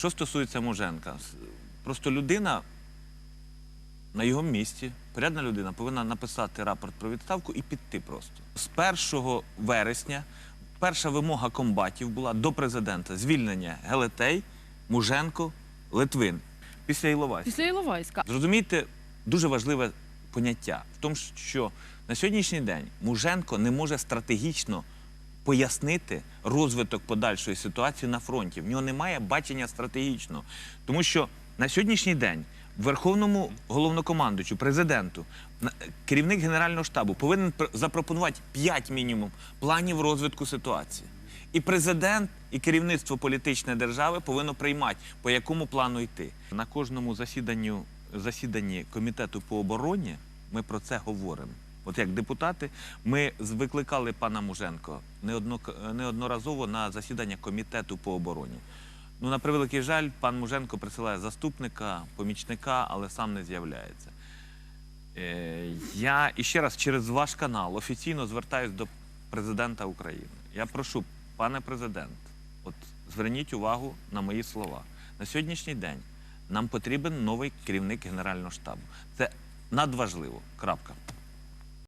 Що стосується Муженка, просто людина на його місці, порядна людина, повинна написати рапорт про відставку і піти просто. З 1 вересня перша вимога комбатів була до президента звільнення Гелетей, Муженко, Литвин після Іловайська. Після Іловайська. Зрозумійте дуже важливе поняття в тому, що на сьогоднішній день Муженко не може стратегічно пояснити розвиток подальшої ситуації на фронті. В нього немає бачення стратегічного. Тому що на сьогоднішній день Верховному головнокомандуючу, президенту, керівник Генерального штабу повинен запропонувати 5 мінімум планів розвитку ситуації. І президент, і керівництво політичної держави повинно приймати, по якому плану йти. На кожному засіданні, засіданні комітету по обороні ми про це говоримо. От як депутати, ми викликали пана Муженко неодноразово на засідання комітету по обороні. Ну, на превеликий жаль, пан Муженко присилає заступника, помічника, але сам не з'являється. Е, я іще раз через ваш канал офіційно звертаюся до президента України. Я прошу, пане президент, от зверніть увагу на мої слова. На сьогоднішній день нам потрібен новий керівник Генерального штабу. Це надважливо. Крапка.